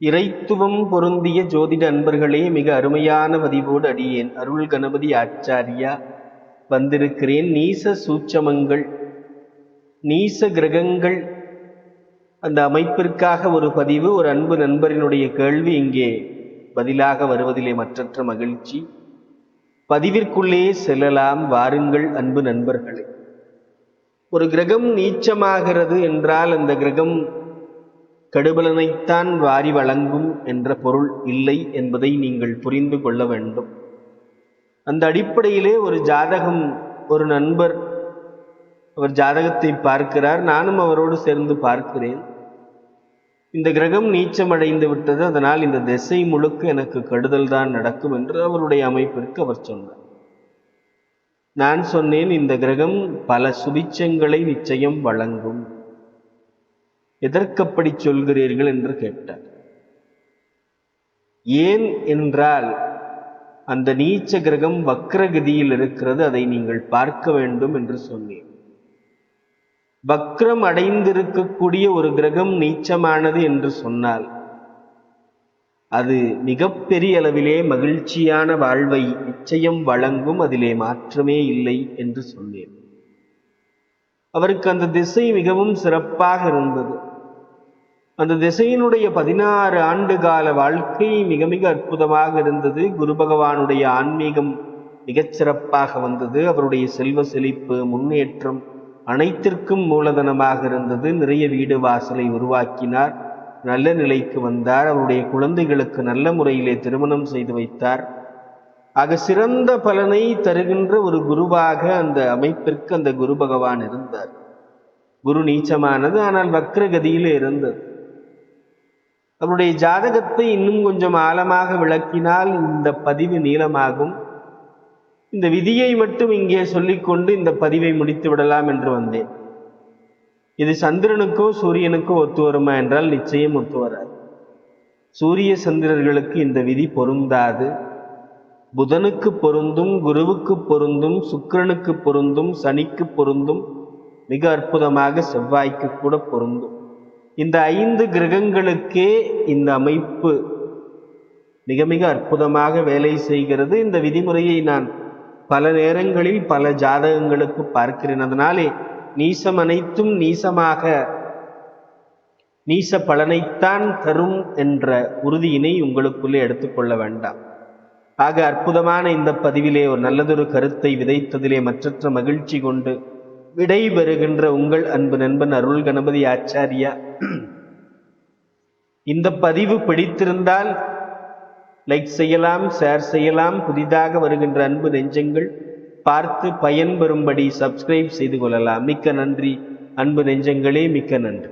இறைத்துவம் பொருந்திய ஜோதிட அன்பர்களே மிக அருமையான பதிவோடு அடியேன். அருள் கணபதி ஆச்சாரியா வந்திருக்கிறேன். நீச சூட்சமங்கள் நீச கிரகங்கள். அந்த அமைப்பிற்காக ஒரு பதிவு ஒரு அன்பு நண்பரினுடைய கேள்வி இங்கே பதிலாக வருவதிலே மற்றற்ற மகிழ்ச்சி. பதிவிற்குள்ளே செல்லலாம் வாருங்கள் அன்பு நண்பர்களே. ஒரு கிரகம் நீச்சமாகிறது என்றால் அந்த கிரகம் கடுபலனைத்தான் வாரி வழங்கும் என்ற பொருள் இல்லை என்பதை நீங்கள் புரிந்து கொள்ள வேண்டும். அந்த அடிப்படையிலே ஒரு ஜாதகம் ஒரு நண்பர் அவர் ஜாதகத்தை பார்க்கிறார். நானும் அவரோடு சேர்ந்து பார்க்கிறேன். இந்த கிரகம் நீச்சமடைந்து விட்டது. அதனால் இந்த திசை முழுக்க எனக்கு கெடுதல் தான் நடக்கும் என்று அவருடைய அமைப்பிற்கு அவர் சொன்னார். நான் சொன்னேன் இந்த கிரகம் பல சுபிச்சங்களை நிச்சயம் வழங்கும். எதற்கப்படி சொல்கிறீர்கள் என்று கேட்டார். ஏன் என்றால் அந்த நீச்ச கிரகம் வக்ரகதியில் இருக்கிறது அதை நீங்கள் பார்க்க வேண்டும் என்று சொன்னேன். வக்ரம் அடைந்திருக்கக்கூடிய ஒரு கிரகம் நீச்சமானது என்று சொன்னால் அது மிகப்பெரிய அளவிலே மகிழ்ச்சியான வாழ்வை நிச்சயம் வழங்கும் அதிலே மாற்றமே இல்லை என்று சொன்னேன். அவருக்கு அந்த திசை மிகவும் சிறப்பாக இருந்தது. அந்த திசையினுடைய பதினாறு ஆண்டு கால வாழ்க்கை மிக மிக அற்புதமாக இருந்தது. குரு பகவானுடைய ஆன்மீகம் மிகச்சிறப்பாக வந்தது. அவருடைய செல்வ செழிப்பு முன்னேற்றம் அனைத்திற்கும் மூலதனமாக இருந்தது. நிறைய வீடு வாசலை உருவாக்கினார். நல்ல நிலைக்கு வந்தார். அவருடைய குழந்தைகளுக்கு நல்ல முறையிலே திருமணம் செய்து வைத்தார். ஆக சிறந்த பலனை தருகின்ற ஒரு குருவாக அந்த அமைப்பிற்கு அந்த குரு பகவான் இருந்தார். குரு நீச்சமானது ஆனால் வக்ரகதியிலே இருந்தது. அவருடைய ஜாதகத்தை இன்னும் கொஞ்சம் ஆழமாக விளக்கினால் இந்த பதிவு நீளமாகும். இந்த விதியை மட்டும் இங்கே சொல்லிக்கொண்டு இந்த பதிவை முடித்து விடலாம் என்று வந்தேன். இது சந்திரனுக்கோ சூரியனுக்கோ ஒத்து வருமா என்றால் நிச்சயம் ஒத்து வராது. சூரிய சந்திரர்களுக்கு இந்த விதி பொருந்தாது. புதனுக்கு பொருந்தும் குருவுக்கு பொருந்தும் சுக்கிரனுக்கு பொருந்தும் சனிக்கு பொருந்தும் மிக அற்புதமாக செவ்வாய்க்கு கூட பொருந்தும். இந்த ஐந்து கிரகங்களுக்கே இந்த அமைப்பு மிக மிக அற்புதமாக வேலை செய்கிறது. இந்த விதிமுறையை நான் பல நேரங்களில் பல ஜாதகங்களுக்கு பார்க்கிறேன். அதனாலே நீசம் அனைத்தும் நீசமாக நீச பலனைத்தான் தரும் என்ற உறுதியினை உங்களுக்குள்ளே எடுத்துக்கொள்ள வேண்டாம். ஆக அற்புதமான இந்த பதிவிலே ஒரு நல்லதொரு கருத்தை விதைத்ததிலே மற்றற்ற மகிழ்ச்சி கொண்டு விடை பெறுகின்ற உங்கள் அன்பு நண்பன் அருள் கணபதி ஆச்சாரியா. இந்த பதிவு பிடித்திருந்தால் லைக் செய்யலாம் ஷேர் செய்யலாம். புதிதாக வருகின்ற அன்பு நெஞ்சங்கள் பார்த்து பயன்பெறும்படி சப்ஸ்கிரைப் செய்து கொள்ளலாம். மிக்க நன்றி. அன்பு நெஞ்சங்களே மிக்க நன்றி.